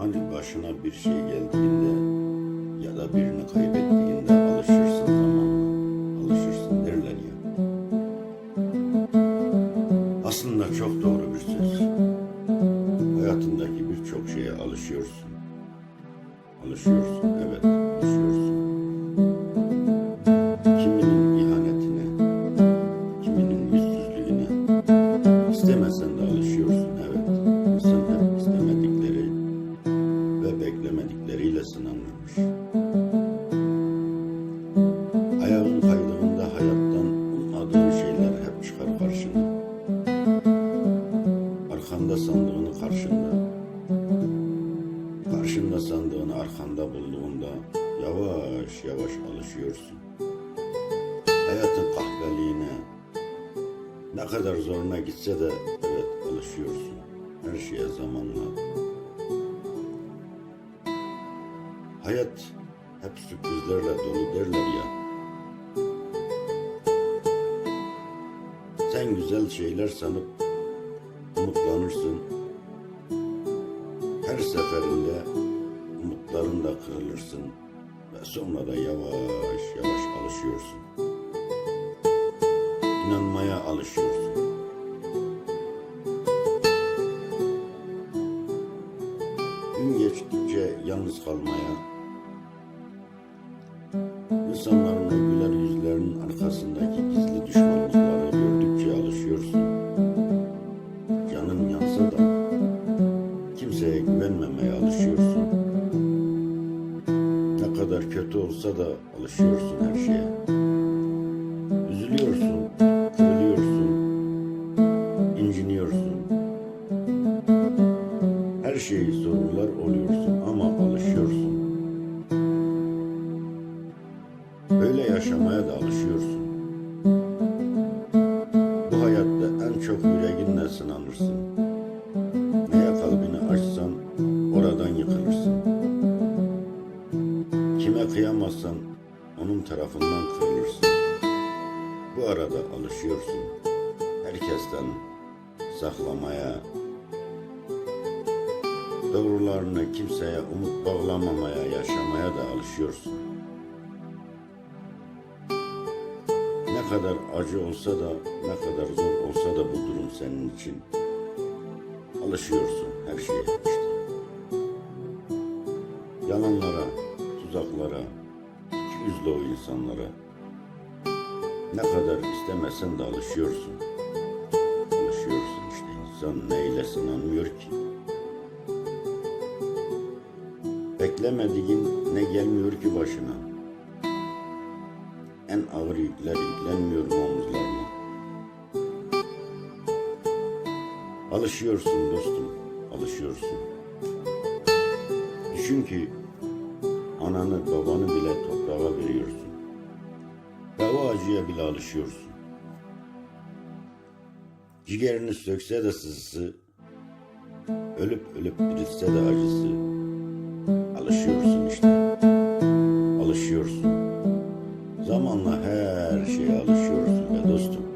Hani başına bir şey geldiğinde ya da birini kaybettiğinde alışırsın zamanla. Alışırsın derler ya. Aslında çok doğru bir söz. Hayatındaki birçok şeye alışıyorsun. Alışıyorsun, evet, alışıyorsun. Kiminin ihanetine, kiminin yüzsüzlüğüne, istemesen de alışıyorsun, karşında, karşında sandığını arkanda bulduğunda yavaş yavaş alışıyorsun. Hayatın kahveliğine ne kadar zoruna gitse de evet alışıyorsun. Her şeye zamanla. Hayat hep sürprizlerle dolu derler ya. Sen güzel şeyler sanıp umutlanırsın. Her seferinde umutların da kırılırsın ve sonra da yavaş yavaş alışıyorsun. İnanmaya alışıyorsun. Gün geçtikçe yalnız kalmaya, insanların güvenmemeye alışıyorsun. Ne kadar kötü olsa da alışıyorsun her şeye. Üzülüyorsun, kırılıyorsun, inciniyorsun. Her şeyi sorgular oluyorsun ama alışıyorsun. Böyle yaşamaya da alışıyorsun. Bu hayatta en çok yüreğinle sınanırsın. Kime kıyamazsan onun tarafından kırılırsın. Bu arada alışıyorsun. Herkesten saklamaya, doğrularını kimseye umut bağlamamaya, yaşamaya da alışıyorsun. Ne kadar acı olsa da, ne kadar zor olsa da bu durum senin için. Alışıyorsun her şeye işte. Yalanlara, tuzaklara, yüzlü o insanlara. Ne kadar istemesen de alışıyorsun. Alışıyorsun işte insan neyle sınanmıyor ki. Beklemediğin ne gelmiyor ki başına. En ağır yükler yüklenmiyor mu omuzlarına. Alışıyorsun dostum, alışıyorsun. Düşün ki ananı babanı bile toprağa veriyorsun. Ve o acıya bile alışıyorsun. Ciğerini sökse de sızısı, ölüp ölüp dirilse de acısı. Alışıyorsun işte. Alışıyorsun. Zamanla her şeye alışıyorsun.